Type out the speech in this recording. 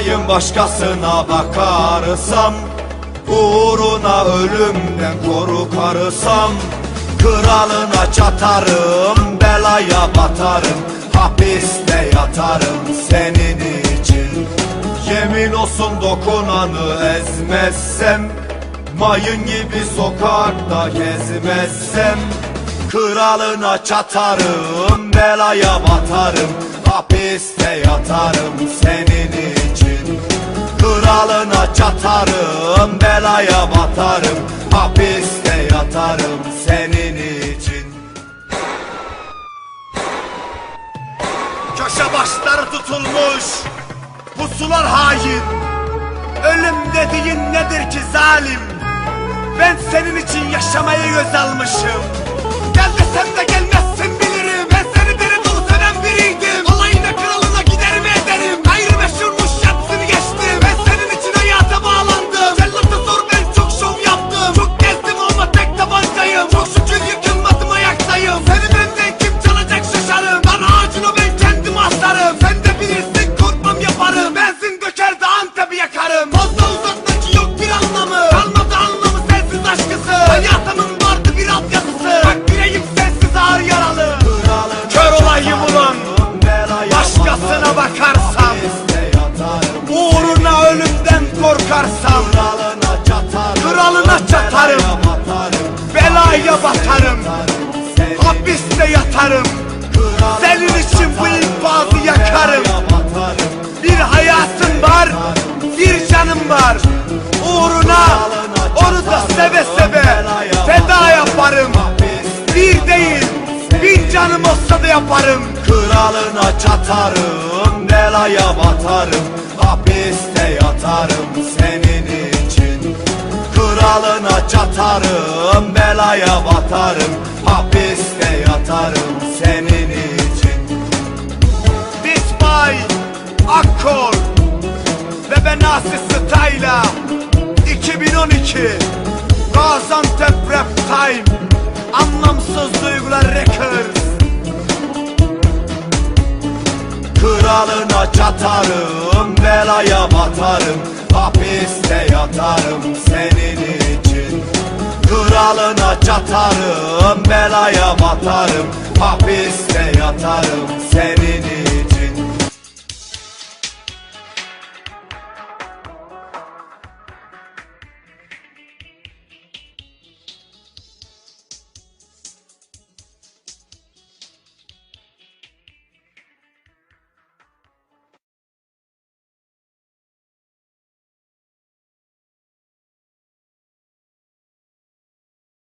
olayım başkasına bakarsam Uğruna ölümden korkarsam Kralına çatarım, belaya batarım Hapiste yatarım senin için. Yemin olsun dokunanı ezmezsem Mayın gibi sokakta gezmezsem Kralına çatarım, belaya batarım Hapiste yatarım senin için Kralına çatarım, belaya batarım Hapiste yatarım senin için. Köşe başları tutulmuş Pusular hain. Ölüm dediğin nedir ki zalim? Ben senin için yaşamayı göz almışım. Gel desem de gelmezsin Belaya batarım. Hapiste yatarım. Senin için bu infazı yakarım. Bir hayatım var Bir canım var. Uğruna Onu da seve seve Feda yaparım. Bir değil Bin canım olsa da yaparım. Kralına çatarım Belaya batarım. Hapiste yatarım çatarım Belaya batarım Hapiste yatarım senin için. By Akkor Ve ben Asif Style'a 2012 Gaziantep Rap Time Anlamsız Duygular Records Kralına çatarım, belaya batarım Hapiste yatarım senin için Kralına çatarım, belaya batarım Hapiste yatarım senin için